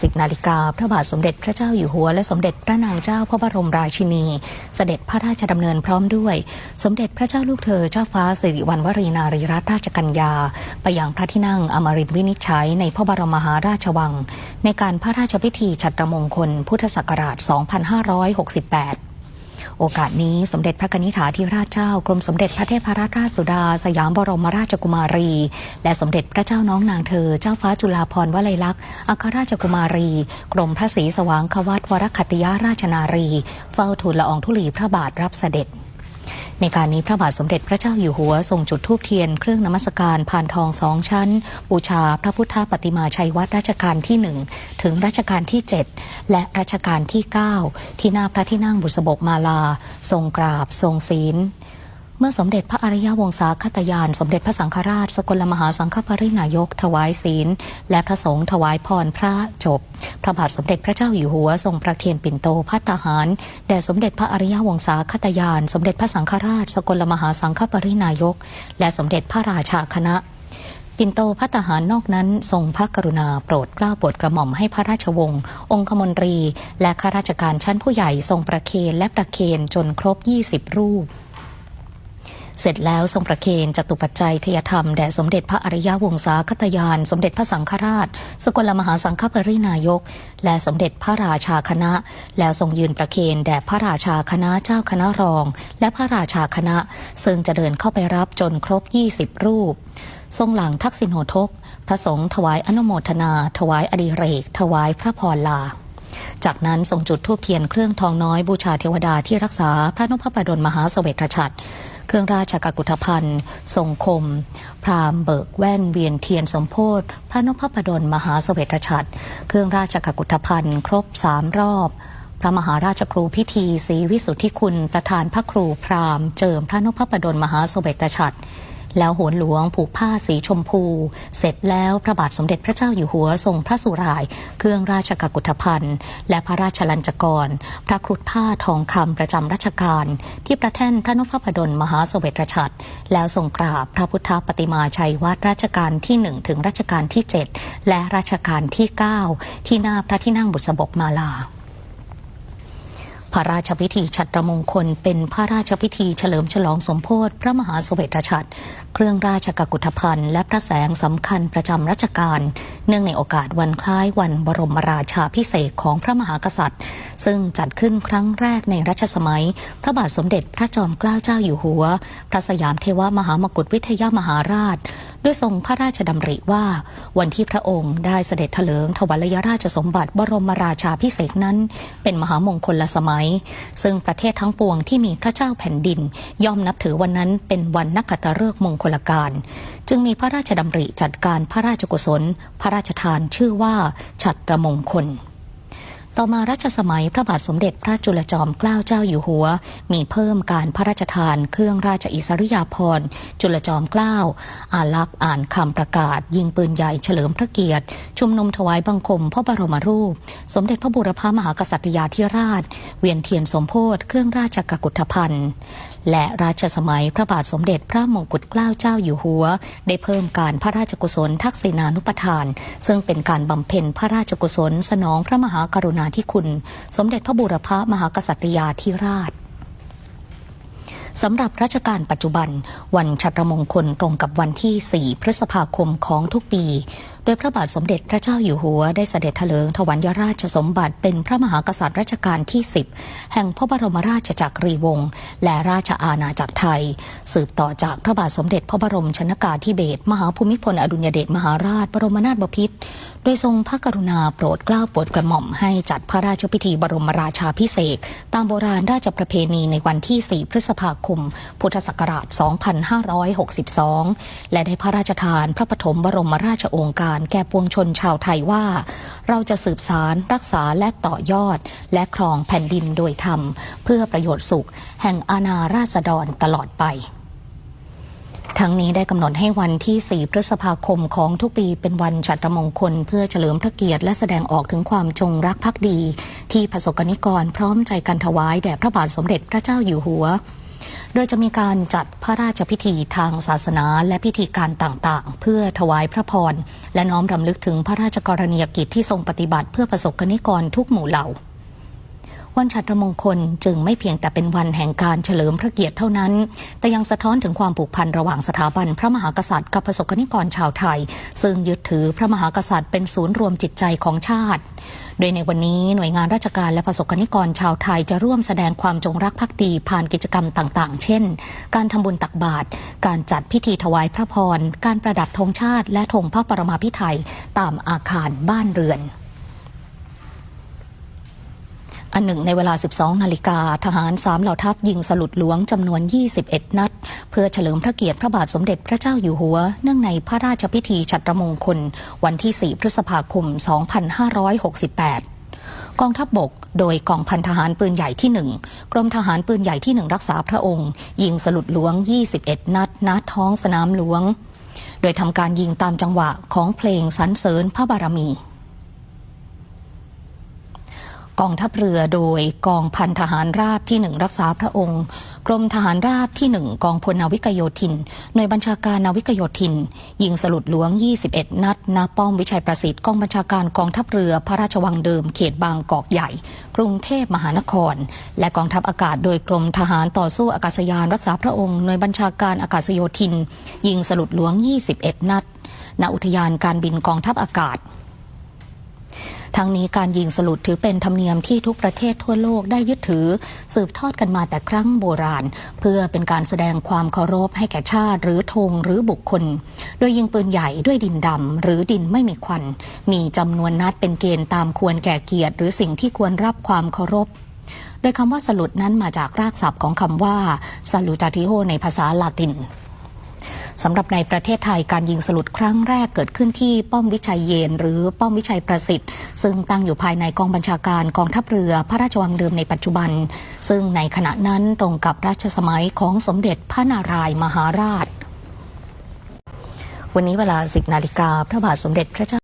สิบนาฬิกาพระบาทสมเด็จพระเจ้าอยู่หัว และสมเด็จพระนางเจ้าพระบรมราชินี เสด็จพระราชดำเนินพร้อมด้วย สมเด็จพระเจ้าลูกเธอเจ้าฟ้าสิริวัณวรีนารีรัตนราชกัญญา ไปยังพระที่นั่งอมรินทร์วินิจฉัยในพระบรมมหาราชวัง ในการพระราชพิธีฉัตรมงคลพุทธศักราช 2568 โอกาสนี้สมเด็จพระนิษฐาธิราชเจ้ากรมสมเด็จพระเทพรัตนราชสุดา สยามบรมราชกุมารี และสมเด็จพระเจ้าน้องนางเธอ เจ้าฟ้าจุฬาภรณ์วลัยลักษณ์อัครราชกุมารี กรมพระศรีสว่างควัตวรคัตติยาราชนารี เฝ้าทูลละอองธุลีพระบาทรับเสด็จ ในการนี้พระบาทสมเด็จพระเจ้าอยู่หัวทรงจุดธูปเทียนเครื่องนมัสการผ่านทองสองชั้น บูชาพระพุทธปฏิมาชัยวัดรัชกาลที่หนึ่งถึงรัชกาลที่ 7 และรัชกาลที่ 9 ที่หน้าพระที่นั่งบุษบกมาลา ทรงกราบ ทรงศีล มื่อสมเด็จพระอริยวงศาคตยาน สมเด็จพระสังฆราช สกลมหาสังฆปรินายก ถวายศีล และพระสงฆ์ถวายพรพระจบ พระบาทสมเด็จพระเจ้าอยู่หัวทรงประเคนปิ่นโตพัตตาหาร แด่สมเด็จพระอริยวงศาคตยาน สมเด็จพระสังฆราช สกลมหาสังฆปรินายก และสมเด็จพระราชาคณะปิ่นโตพัตหารนอกนั้นทรงพระกรุณาโปรดเกล้าโปรดกระหม่อมให้พระราชวงศ์องคมนตรี และข้าราชการชั้นผู้ใหญ่ทรงประเคนและประเคนจนครบ 20 รูป เสร็จแล้วทรงประเคนจตุปัจจัยทยธรรมแด่สมเด็จพระอริยวงศาคตยาน สมเด็จพระสังฆราช สกลมหาสังฆปรินายก และสมเด็จพระราชาคณะ แล้วทรงยืนประเคนแด่พระราชาคณะเจ้าคณะรอง และพระราชาคณะ ซึ่งจะเดินเข้าไปรับจนครบ 20 รูป ทรงหลังทักษิณโหทก พระสงฆ์ถวายอนุโมทนา ถวายอดิเรก ถวายพระพรลา จากนั้นทรงจุดธูปเทียนเครื่องทองน้อยบูชาเทวดาที่รักษาพระนพประดลมหาเสวตฉัตรเครื่องราชกกุฏภัณฑ์ทรงคม พราหมณ์เบิกแว่นเวียนเทียนสมโพธิพระนพประดลมหาเสวตฉัตรเครื่องราชกกุฏภัณฑ์ครบสามรอบ พระมหาราชครูพิธีศรีวิสุทธิคุณประธานพระครูพราหมณ์เจิมพระนพประดลมหาเสวตฉัตร แล้วโหนหลวงผูกผ้าสีชมพู เสร็จแล้วพระบาทสมเด็จพระเจ้าอยู่หัวทรงพระสุราย เครื่องราชกกุฏภัณฑ์ และพระราชลัญจกร พระครุฑผ้าทองคำประจำรัชกาลที่ประแท่นพระนพพดลมหาเสวตฉัตรแล้วทรงกราบพระพุทธปฏิมาชัยวัดรัชกาลที่หนึ่งถึงรัชกาลที่ 7 และรัชกาลที่ 9 ที่หน้าพระที่นั่งบุษบกมาลา พระราชพิธีฉัตรมงคล เป็นพระราชพิธีเฉลิมฉลองสมโพธิพระมหาเสวตฉัตรเครื่องราชกกุฏภัณฑ์และพระแสงสำคัญประจำรัชกาล เนื่องในโอกาสวันคล้ายวันบรมราชาพิเศษของพระมหากษัตริย์ ซึ่งจัดขึ้นครั้งแรกในรัชสมัย พระบาทสมเด็จพระจอมเกล้าเจ้าอยู่หัว พระสยามเทวมหามกุฏวิทยามหาราช ด้วยทรงพระราชดำริว่าวันที่พระองค์ได้เสด็จเถลิงถวัลยราชสมบัติบรมราชาพิเศษนั้น เป็นมหามงคลละสมัย ซึ่งประเทศทั้งปวงที่มีพระเจ้าแผ่นดิน ย่อมนับถือวันนั้นเป็นวันนักขัตฤกษ์มงคลการ จึงมีพระราชดำริจัดการพระราชกุศล พระราชทานชื่อว่าฉัตรมงคล ต่อมารัชสมัยพระบาทสมเด็จพระจุลจอมเกล้าเจ้าอยู่หัว มีเพิ่มการพระราชทานเครื่องราชอิสริยาภรณ์จุลจอมเกล้าอาลักษ์อ่านคำประกาศ ยิงปืนใหญ่เฉลิมพระเกียรติ ชุมนุมถวายบังคมพระบรมรูป สมเด็จพระบูรพามหากษัตริยาธิราช เวียนเทียนสมโพธิเครื่องราชกกุฏภัณฑ์และราชสมัยพระบาทสมเด็จพระมงกุฎเกล้าเจ้าอยู่หัว ได้เพิ่มการพระราชกุศลทักษิณานุปทาน ซึ่งเป็นการบำเพ็ญพระราชกุศลสนองพระมหากรุณาธิคุณ สมเด็จพระบูรพามหากษัตริยาธิราชสำหรับราชการปัจจุบัน วันชัตรมงคลตรงกับวันที่ 4 พฤษภาคมของทุกปี โดยพระบาทสมเด็จพระเจ้าอยู่หัวได้เสด็จเถลิงถวัลยราชสมบัติเป็นพระมหากษัตริย์รัชกาลที่ 10 แห่งพระบรมราชจักรีวงศ์และราชอาณาจักรไทย สืบต่อจากพระบาทสมเด็จพระบรมชนกาธิเบศรมหาภูมิพลอดุลยเดชมหาราชบรมนาถบพิตรโดยทรงพระกรุณาโปรดเกล้าโปรดกระหม่อมให้จัดพระราชพิธีบรมราชาพิเศษ ตามโบราณราชประเพณีในวันที่ 4 พฤษภาคม พุทธศักราช 2562 และได้พระราชทานพระปฐมบรมราชโองการแก่ปวงชนชาวไทยว่า เราจะสืบสารรักษาและต่อยอด และครองแผ่นดินโดยธรรม เพื่อประโยชน์สุข แห่งอาณาราษฎรตลอดไปทั้งนี้ได้กำหนดให้วันที่ 4 พฤษภาคมของทุกปีเป็นวันฉัตรมงคล เพื่อเฉลิมพระเกียรติและแสดงออกถึงความจงรักภักดี ที่ประสบกนิกรพร้อมใจกันถวายแด่พระบาทสมเด็จพระเจ้าอยู่หัว โดยจะมีการจัดพระราชพิธีทางศาสนาและพิธีการต่างๆ เพื่อถวายพระพร และน้อมรำลึกถึงพระราชกรณียกิจที่ทรงปฏิบัติเพื่อประสบกนิกรทุกหมู่เหล่า วันฉัตรมงคลจึงไม่เพียงแต่เป็นวันแห่งการเฉลิมพระเกียรติเท่านั้น แต่ยังสะท้อนถึงความผูกพันระหว่างสถาบันพระมหากษัตริย์กับประสบกนิกรชาวไทย ซึ่งยึดถือพระมหากษัตริย์เป็นศูนย์รวมจิตใจของชาติ โดยในวันนี้หน่วยงานราชการและประสบกนิกรชาวไทยจะร่วมแสดงความจงรักภักดีผ่านกิจกรรมต่างๆ เช่น การทำบุญตักบาตร การจัดพิธีถวายพระพร การประดับธงชาติ และธงพระปรมาภิไธยตามอาคารบ้านเรือน อันหนึ่งในเวลา 12 นาฬิกา ทหารสามเหล่าทัพยิงสลุดหลวงจำนวน 21 นัด เพื่อเฉลิมพระเกียรติพระบาทสมเด็จพระเจ้าอยู่หัว เนื่องในพระราชพิธีฉัตรมงคล วันที่ 4 พฤษภาคม 2568กองทัพบบก โดยกองพันทหารปืนใหญ่ที่ 1 กรมทหารปืนใหญ่ที่ 1 รักษาพระองค์ ยิงสลุดหลวง 21 นัดณท้องสนามหลวง โดยทำการยิงตามจังหวะของเพลงสรรเสริญพระบารมี กองทัพเรือโดยกองพันทหารราบที่หนึ่งรักษาพระองค์ กรมทหารราบที่หนึ่งกองพลนาวิกโยธิน หน่วยบัญชาการนาวิกโยธิน ยิงสลุดหลวง 21 นัดณป้อมวิชัยประสิทธิ์กองบัญชาการกองทัพเรือพระราชวังเดิมเขตบางกอกใหญ่ กรุงเทพมหานคร และกองทัพอากาศโดยกรมทหารต่อสู้อากาศยานรักษาพระองค์หน่วยบัญชาการอากาศโยธิน ยิงสลุดหลวง 21 นัดณอุทยานการบินกองทัพอากาศ ทั้งนี้การยิงสลุดถือเป็นธรรมเนียมที่ทุกประเทศทั่วโลกได้ยึดถือ สืบทอดกันมาแต่ครั้งโบราณ เพื่อเป็นการแสดงความเคารพให้แก่ชาติ หรือธงหรือบุคคล โดยยิงปืนใหญ่ด้วยดินดำหรือดินไม่มีควัน มีจำนวนนัดเป็นเกณฑ์ตามควรแก่เกียรติ หรือสิ่งที่ควรรับความเคารพโดยคำว่าสลุดนั้นมาจากรากศัพท์ของคำว่า salutatio ในภาษาลาติน สำหรับในประเทศไทยการยิงสลุดครั้งแรกเกิดขึ้นที่ป้อมวิชัยเยน หรือป้อมวิชัยประสิทธิ์ ซึ่งตั้งอยู่ภายในกองบัญชาการกองทัพเรือพระราชวังเดิมในปัจจุบัน ซึ่งในขณะนั้นตรงกับราชสมัยของสมเด็จพระนารายณ์มหาราช วันนี้เวลา 10นาฬิกาพระบาทสมเด็จพระเจ้า